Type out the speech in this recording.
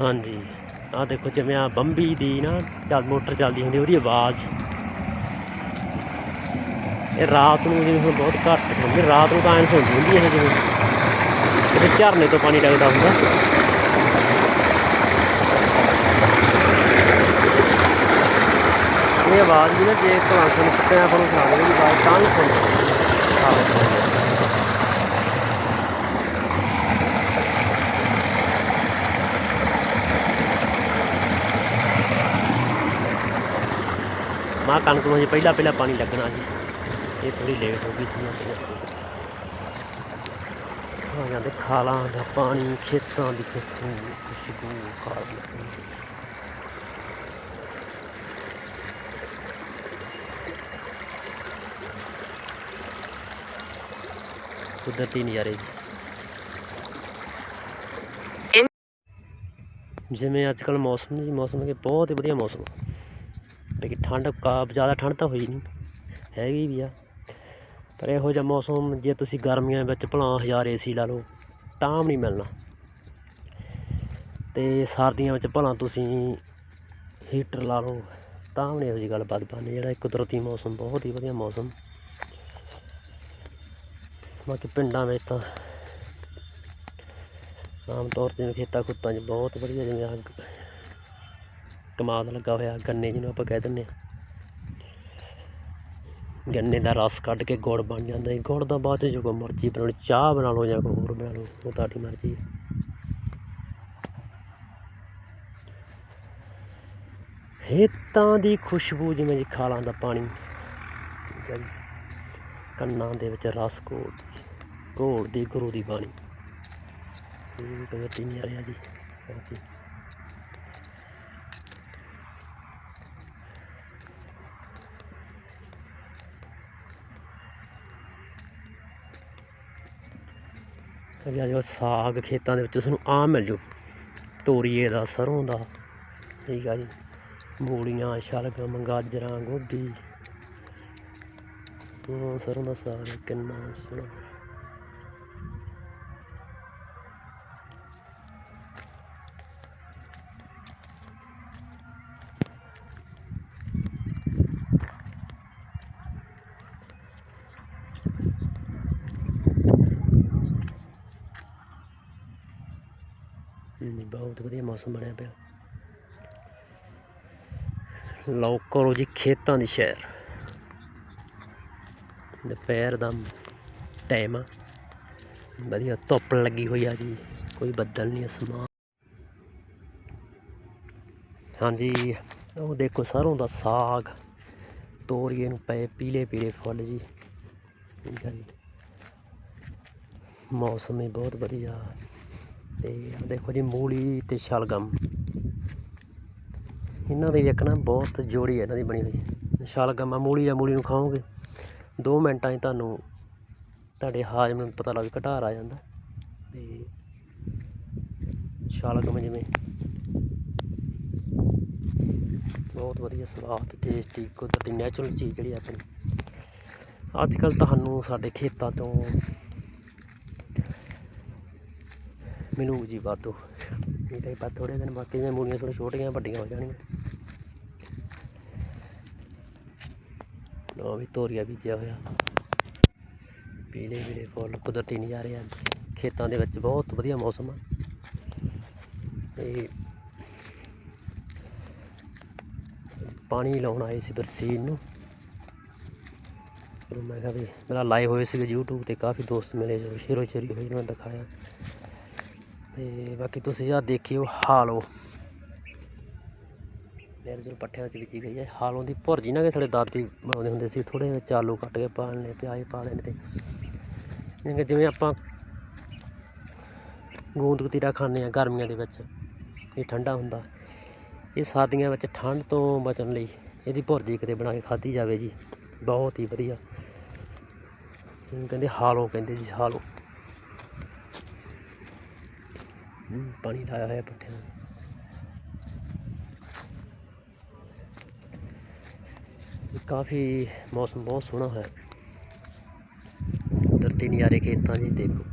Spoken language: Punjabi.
ਹਾਂਜੀ। ਆਹ ਦੇਖੋ ਜਿਵੇਂ ਆ ਬੰਬੀ ਦੀ ਨਾ ਚੱਲ ਮੋਟਰ ਚੱਲਦੀ ਹੁੰਦੀ, ਉਹਦੀ ਆਵਾਜ਼। ਇਹ ਰਾਤ ਨੂੰ ਜਿਵੇਂ ਹੁਣ ਬਹੁਤ ਘੱਟ ਹੁੰਦੀ, ਰਾਤ ਨੂੰ ਤਾਂ ਐਂ ਸੁਣਦੀ ਹੁੰਦੀ ਇਹ ਜਿਵੇਂ। ਕਿਤੇ ਝਰਨੇ ਤੋਂ ਪਾਣੀ ਲੱਗਦਾ ਹੁੰਦਾ। ਇਹ ਆਵਾਜ਼ ਵੀ ਨਾ ਜੇ ਕਲਾਸ ਨੂੰ ਸੁੱਤਿਆਂ ਆਪਾਂ ਨੂੰ ਸੁਣਾ ਦੇਵੇ ਆਵਾਜ਼ ਤਾਂ ਹੀ ਸੁਣਦੇ। ਆਹ ਮਾਂ ਕਣਕ ਨੂੰ ਹਜੇ ਪਹਿਲਾਂ ਪਹਿਲਾਂ ਪਾਣੀ ਲੱਗਣਾ ਸੀ ਇਹ ਥੋੜੀ ਲੇਟ ਹੋ ਗਈ ਸੀ ਆਪਣੇ ਆ ਜਾਂਦੇ ਖਾਲਾਂ ਦਾ ਪਾਣੀ ਖੇਤਾਂ ਦੀ ਖੁਸ਼ਬੂ ਖੁਸ਼ਬੂ ਖਾਲ ਦੀ ਕੁਦਰਤੀ ਨਜ਼ਾਰੇ ਜਿਵੇਂ ਅੱਜ ਕੱਲ ਮੌਸਮ ਜੀ ਮੌਸਮ ਕਿ ਬਹੁਤ ਹੀ ਵਧੀਆ ਮੌਸਮ ਆ। ਲੇਕਿਨ ਠੰਡ ਕਾ, ਜ਼ਿਆਦਾ ਠੰਡ ਤਾਂ ਹੋਈ ਨਹੀਂ, ਹੈਗੀ ਵੀ ਆ। ਪਰ ਇਹੋ ਜਿਹਾ ਮੌਸਮ, ਜੇ ਤੁਸੀਂ ਗਰਮੀਆਂ ਵਿੱਚ ਭਲਾ ਹਜ਼ਾਰ ਏਸੀ ਲਾ ਲਓ, ਤਾਂ ਵੀ ਨਹੀਂ ਮਿਲਣਾ। ਤੇ ਸਰਦੀਆਂ ਵਿੱਚ ਭਲਾ ਤੁਸੀਂ ਹੀਟਰ ਲਾ ਲਓ, ਤਾਂ ਵੀ ਨਹੀਂ ਇਹੋ ਜਿਹੀ ਗੱਲ ਬਾਤ ਬਣਨੀ ਜਿਹੜਾ ਕੁਦਰਤੀ ਮੌਸਮ, ਬਹੁਤ ਹੀ ਵਧੀਆ ਮੌਸਮ। ਬਾਕੀ ਪਿੰਡਾਂ ਵਿੱਚ ਤਾਂ ਆਮ ਤੌਰ ਤੇ ਖੇਤਾਂ ਖੁੱਤਾਂ 'ਚ ਬਹੁਤ ਵਧੀਆ ਜਿਵੇਂ ਕਮਾਦ ਲੱਗਾ ਹੋਇਆ, ਗੰਨੇ ਜਿਹਨੂੰ ਆਪਾਂ ਕਹਿ ਦਿੰਦੇ ਹਾਂ। ਗੰਨੇ ਦਾ ਰਸ ਕੱਢ ਕੇ ਗੁੜ ਬਣ ਜਾਂਦਾ ਹੈ। ਗੁੜ ਦਾ ਬਾਅਦ 'ਚ ਜੋ ਕੋ ਮਰਜ਼ੀ ਬਣਾਉਣੀ ਚਾਹ ਬਣਾ ਲਓ ਜਾਂ ਕੋਈ ਹੋਰ ਬਣਾ ਲਓ, ਉਹ ਤੁਹਾਡੀ ਮਰਜ਼ੀ ਹੈ। ਹੇਤਾਂ ਦੀ ਖੁਸ਼ਬੂ ਜਿਵੇਂ ਜੀ ਖਾਲਾਂ ਦਾ ਪਾਣੀ ਕੰਨਾਂ ਦੇ ਵਿੱਚ ਰਸ ਘੋਲ ਘੋਲ ਦੀ ਗੁਰੂ ਦੀ ਬਾਣੀ। ਇਹ ਕਦੇ ਨਹੀਂ ਆ ਰਿਹਾ ਜੀ ਹਾਂਜੀ ਅਗੇ ਅੱਜ ਕੱਲ੍ਹ ਸਾਗ ਖੇਤਾਂ ਦੇ ਵਿੱਚ ਤੁਹਾਨੂੰ ਆਮ ਮਿਲ ਜੂ। ਤੋਰੀਏ ਦਾ ਸਰੋਂ ਦਾ ਠੀਕ ਆ ਜੀ। ਮੂਲੀਆਂ ਸ਼ਲਗਮ ਗਾਜਰਾਂ ਗੋਭੀ। ਉਹ ਸਰੋਂ ਦਾ ਸਾਗ ਕਿੰਨਾ ਸੋਹਣਾ। ਹਮ, ਬਹੁਤ ਵਧੀਆ ਮੌਸਮ ਬਣਿਆ ਪਿਆ। ਲਓ ਕਰੋ ਜੀ ਖੇਤਾਂ ਦੀ ਸ਼ਹਿਰ ਦੁਪਹਿਰ ਦਾ ਟਾਈਮ ਆ। ਵਧੀਆ ਧੁੱਪ ਲੱਗੀ ਹੋਈ ਆ ਜੀ। ਕੋਈ ਬੱਦਲ ਨਹੀਂ ਅਸਮਾਨ ਹਾਂਜੀ, ਉਹ ਦੇਖੋ ਸਰੋਂ ਦਾ ਸਾਗ। ਤੋਰੀਏ ਨੂੰ ਪਏ ਪੀਲੇ ਪੀਲੇ ਫੁੱਲ ਜੀ। ਠੀਕ ਹੈ ਜੀ। ਮੌਸਮ ਹੀ ਬਹੁਤ ਵਧੀਆ। ਤੇ ਆਹ ਦੇਖੋ ਜੀ ਮੂਲੀ ਤੇ ਸ਼ਲਗਮ। ਇਹਨਾਂ ਦੀ ਇੱਕ ਨਾ ਬਹੁਤ ਜੋੜੀ ਹੈ ਇਹਨਾਂ ਦੀ ਬਣੀ ਹੋਈ। ਸ਼ਲਗਮ ਆ, ਮੂਲੀ ਆ, ਮੂਲੀ ਨੂੰ ਖਾਓਗੇ। 2 ਮਿੰਟਾਂ 'ਚ ਤੁਹਾਨੂੰ ਤੁਹਾਡੇ ਹਾਜ਼ਮ ਨੂੰ ਪਤਾ ਲੱਗ, ਘਟਾਰ ਆ ਜਾਂਦਾ। ਤੇ ਸ਼ਲਗਮ ਜਿਵੇਂ ਬਹੁਤ ਵਧੀਆ ਸਵਾਦ ਟੇਸਟੀ ਕੁਦਰਤੀ ਨੈਚੁਰਲ ਚੀਜ਼ ਜਿਹੜੀ ਆਪਣੀ। ਅੱਜ ਕੱਲ ਤੁਹਾਨੂੰ ਸਾਡੇ ਖੇਤਾਂ ਤੋਂ ਮਿਲੂ ਜੀ ਵਾਧੂ। ਇਹ ਤਾਂ ਬਾਅਦ ਥੋੜੇ ਦਿਨ ਬਾਕੀ ਦੀਆਂ ਮੂਲੀਆਂ ਥੋੜ੍ਹੀਆਂ ਛੋਟੀਆਂ, ਵੱਡੀਆਂ ਹੋ ਜਾਣਗੀਆਂ। ਉਹ ਵੀ ਤੋਰੀਆ ਬੀਜਿਆ ਹੋਇਆ। ਪੀਲੇ ਪੀਲੇ ਫੁੱਲ, ਕੁਦਰਤੀ ਨਜ਼ਾਰੇ ਆ। ਖੇਤਾਂ ਦੇ ਵਿੱਚ ਬਹੁਤ ਵਧੀਆ ਮੌਸਮ ਆ। ਤੇ ਪਾਣੀ ਲਾਉਣ ਆਏ ਸੀ ਬਰਸੀਨ ਨੂੰ। ਫਿਰ ਮੈਂ ਕਿਹਾ ਵੀ ਮੇਰਾ ਲਾਈਵ ਹੋਏ ਸੀਗੇ YouTube ਤੇ, ਕਾਫੀ ਦੋਸਤ ਮਿਲੇ ਜੋ ਸ਼ੇਰੋ ਸ਼ੇਰੀ ਹੋਈ ਮੈਂ ਦਿਖਾਇਆ। ਤੇ ਬਾਕੀ ਤੁਸੀਂ ਆ ਦੇਖਿਓ ਹਾਲੋ। ਮੇਰੇ ਜੋ ਪੱਠਿਆਂ ਵਿੱਚ ਬੀਜੀ ਗਈ ਹੈ, ਹਾਲੋਂ ਦੀ ਭੁਰਜੀ ਨਾ ਕਿ ਸਾਡੇ ਦਾਦੀ ਬਣਾਉਂਦੇ ਹੁੰਦੇ ਸੀ ਥੋੜੇ ਵਿੱਚ ਆਲੂ ਕੱਟ ਕੇ ਪਾ ਲੈਣੇ ਪਿਆਜ਼ ਪਾ ਲੈਣੇ ਤੇ। ਜਿਵੇਂ ਜਿਵੇਂ ਆਪਾਂ ਗੂੰਦ ਕਤੀਰਾ ਖਾਂਦੇ ਆ ਗਰਮੀਆਂ ਦੇ ਵਿੱਚ, ਇਹ ਠੰਡਾ ਹੁੰਦਾ। ਇਹ ਸਰਦੀਆਂ ਵਿੱਚ ਠੰਡ ਤੋਂ ਬਚਣ ਲਈ ਇਹਦੀ ਭੁਰਜੀ ਕਿਤੇ ਬਣਾ ਕੇ ਖਾਧੀ ਜਾਵੇ ਜੀ, ਬਹੁਤ ਹੀ ਵਧੀਆ। ਇਹਨੂੰ ਕਹਿੰਦੇ ਹਾਲੋ ਕਹਿੰਦੇ ਜੀ, ਹਾਲੋ ਹੂੰ, ਪਾਣੀ ਲਾਇਆ ਹੋਇਆ ਪੱਠਿਆਂ ਨੂੰ ਕਾਫੀ ਮੌਸਮ ਬਹੁਤ ਸੋਹਣਾ ਹੈ ਕੁਦਰਤੀ ਨਜ਼ਾਰੇ ਖੇਤਾਂ 'ਚ ਹੀ ਦੇਖੋ